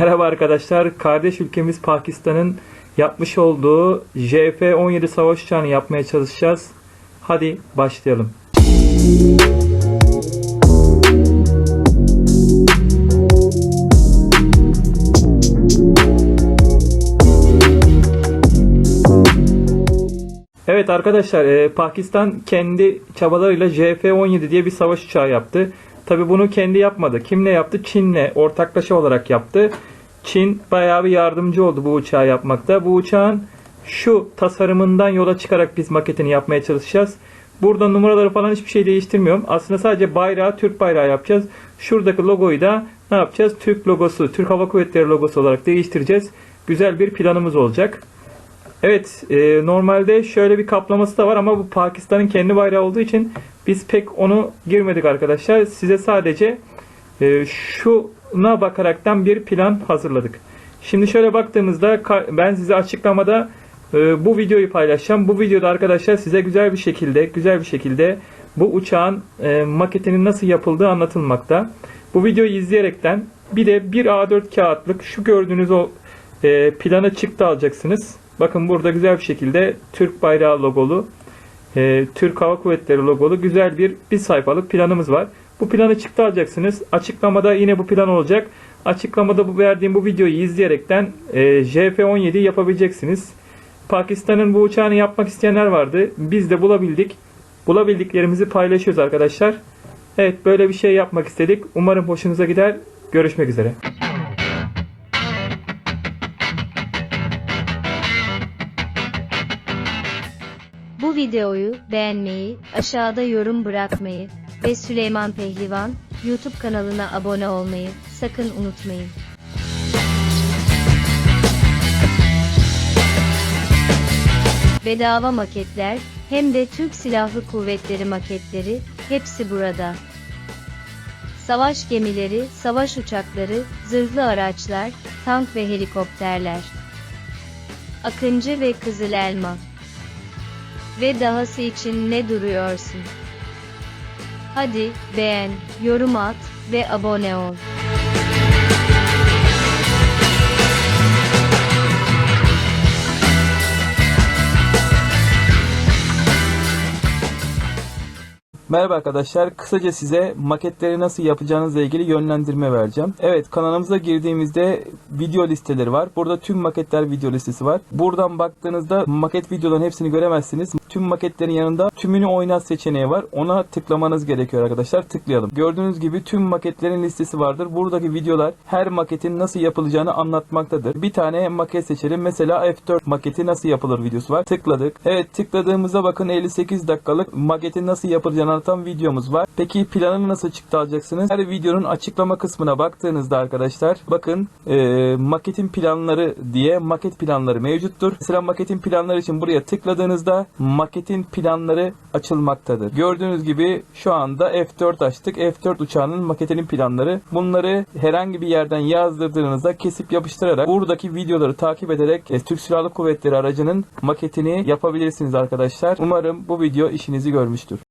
Merhaba arkadaşlar. Kardeş ülkemiz Pakistan'ın yapmış olduğu JF-17 savaş uçağını yapmaya çalışacağız. Hadi başlayalım. Evet arkadaşlar e, Pakistan kendi çabalarıyla JF-17 diye bir savaş uçağı yaptı. Tabi bunu kendi yapmadı. Kimle yaptı? Çin'le ortaklaşa olarak yaptı. Çin bayağı bir yardımcı oldu bu uçağı yapmakta. Bu uçağın şu tasarımından yola çıkarak biz maketini yapmaya çalışacağız. Burada numaraları falan hiçbir şey değiştirmiyorum. Aslında sadece bayrağı Türk bayrağı yapacağız. Şuradaki logoyu da ne yapacağız? Türk logosu, Türk Hava Kuvvetleri logosu olarak değiştireceğiz. Güzel bir planımız olacak. Evet, e, normalde şöyle bir kaplaması da var ama bu Pakistan'ın kendi bayrağı olduğu için biz pek onu girmedik arkadaşlar. Size sadece e, şuna bakaraktan bir plan hazırladık. Şimdi şöyle baktığımızda ben size açıklamada e, bu videoyu paylaşacağım. Bu videoda arkadaşlar size güzel bir şekilde, güzel bir şekilde bu uçağın e, maketinin nasıl yapıldığı anlatılmakta. Bu videoyu izleyerekten bir de bir A4 kağıtlık şu gördüğünüz o e, planı çıktı alacaksınız. Bakın burada güzel bir şekilde Türk bayrağı logolu, Türk Hava Kuvvetleri logolu güzel bir bir sayfalık planımız var. Bu planı çıktı alacaksınız. Açıklamada yine bu plan olacak. Açıklamada bu verdiğim bu videoyu izleyerekten e, JF-17 yapabileceksiniz. Pakistan'ın bu uçağını yapmak isteyenler vardı. Biz de bulabildik. Bulabildiklerimizi paylaşıyoruz arkadaşlar. Evet böyle bir şey yapmak istedik. Umarım hoşunuza gider. Görüşmek üzere. Bu videoyu beğenmeyi, aşağıda yorum bırakmayı ve Süleyman Pehlivan YouTube kanalına abone olmayı sakın unutmayın. Bedava maketler hem de Türk Silahlı Kuvvetleri maketleri hepsi burada. Savaş gemileri, savaş uçakları, zırhlı araçlar, tank ve helikopterler. Akıncı ve Kızıl Elma. Ve dahası için ne duruyorsun? Hadi beğen, yorum at ve abone ol. Merhaba arkadaşlar. Kısaca size maketleri nasıl yapacağınızla ilgili yönlendirme vereceğim. Evet kanalımıza girdiğimizde video listeleri var. Burada tüm maketler video listesi var. Buradan baktığınızda maket videoların hepsini göremezsiniz. Tüm maketlerin yanında tümünü oynat seçeneği var. Ona tıklamanız gerekiyor arkadaşlar. Tıklayalım. Gördüğünüz gibi tüm maketlerin listesi vardır. Buradaki videolar her maketin nasıl yapılacağını anlatmaktadır. Bir tane maket seçelim. Mesela F4 maketi nasıl yapılır videosu var. Tıkladık. Evet tıkladığımızda bakın 58 dakikalık maketin nasıl yapılacağını anlatan videomuz var. Peki planını nasıl çıktı alacaksınız? Her videonun açıklama kısmına baktığınızda arkadaşlar bakın e, maketin planları diye maket planları mevcuttur. Mesela maketin planları için buraya tıkladığınızda maketin planları açılmaktadır. Gördüğünüz gibi şu anda F4 açtık. F4 uçağının maketinin planları. Bunları herhangi bir yerden yazdırdığınızda kesip yapıştırarak buradaki videoları takip ederek e, Türk Silahlı Kuvvetleri aracının maketini yapabilirsiniz arkadaşlar. Umarım bu video işinizi görmüştür.